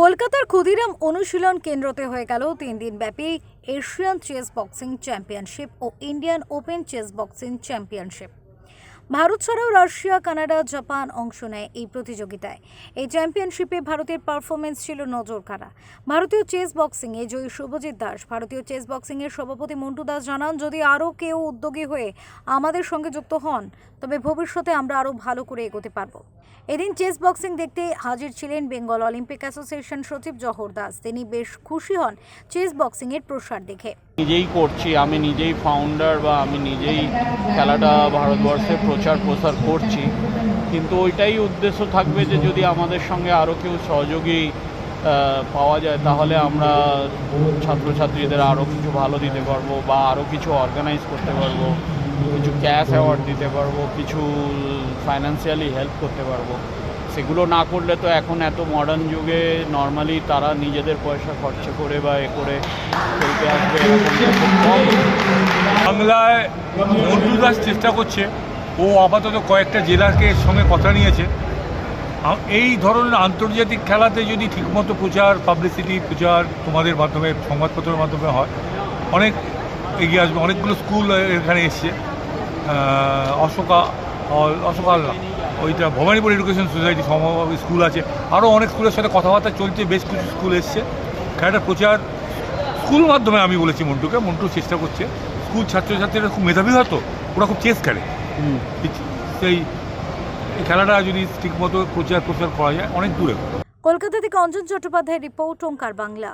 কলকাতার ক্ষুদিরাম অনুশীলন কেন্দ্রতে হয়ে গেল তিন দিন ব্যাপী এশিয়ান চেস বক্সিং চ্যাম্পিয়নশিপ ও Indian open chess boxing championship. Bharat ছাড়াও রাশিয়া, কানাডা, জাপান অংশ নেয় এই প্রতিযোগিতায়। এই চ্যাম্পিয়নশিপে ভারতের পারফরমেন্স ছিল নজর কাড়া ভারতীয় চেস বক্সিংয়ে জয়ী শুভজিৎ দাস। ভারতীয় চেস বক্সিংয়ের সভাপতি মন্টু দাস জানান, যদি আরও কেউ উদ্যোগী হয়ে আমাদের সঙ্গে যুক্ত হন, তবে ভবিষ্যতে আমরা আরও ভালো করে এগোতে পারব। এদিন চেস বক্সিং দেখতে হাজির ছিলেন বেঙ্গল অলিম্পিক অ্যাসোসিয়েশন সচিব জহর দাস। তিনি বেশ খুশি হন চেস বক্সিংয়ের প্রসার দেখে। নিজেই করছি, আমি নিজেই ফাউন্ডার বা আমি নিজেই খেলাটা ভারতবর্ষে প্রচার প্রসার করছি। কিন্তু ওইটাই উদ্দেশ্য থাকবে যে যদি আমাদের সঙ্গে আরও কেউ সহযোগী পাওয়া যায়, তাহলে আমরা ছাত্রছাত্রীদের আরও কিছু ভালো দিতে পারব বা আরও কিছু অর্গানাইজ করতে পারব, কিছু ক্যাশ অ্যাওয়ার্ড দিতে পারব, কিছু ফাইন্যান্সিয়ালি হেল্প করতে পারব। সেগুলো না করলে তো এখন এত মডার্ন যুগে নর্মালি তারা নিজেদের পয়সা খরচ করে বা এ করে খেলতে আসবে বাংলায় দাস চেষ্টা করছে, ও আপাতত কয়েকটা জেলাকে সঙ্গে কথা নিয়েছে। এই ধরনের আন্তর্জাতিক খেলাতে যদি ঠিকমতো প্রচার পাবলিসিটি প্রচার তোমাদের মাধ্যমে, সংবাদপত্রের মাধ্যমে হয়, অনেক এগিয়ে আসবে, অনেকগুলো স্কুল এখানে এসছে অশোকা অশোকা ওইটা Bhowanipore education society some school আছে। আরও অনেক স্কুলের সাথে কথাবার্তা চলছে বেশ কিছু স্কুল এসছে। খেলাটার প্রচার স্কুল মাধ্যমে আমি বলেছি মন্টুকে মন্টু চেষ্টা করছে। স্কুল ছাত্রছাত্রীরা খুব মেধাবী হতো ওরা খুব চেস খেলে। হুম। সেই খেলাটা যদি ঠিকমতো প্রচার প্রচার করা যায় অনেক দূরে। কলকাতা থেকে অঞ্জন চট্টোপাধ্যায়ের রিপোর্ট ওঙ্কার বাংলা।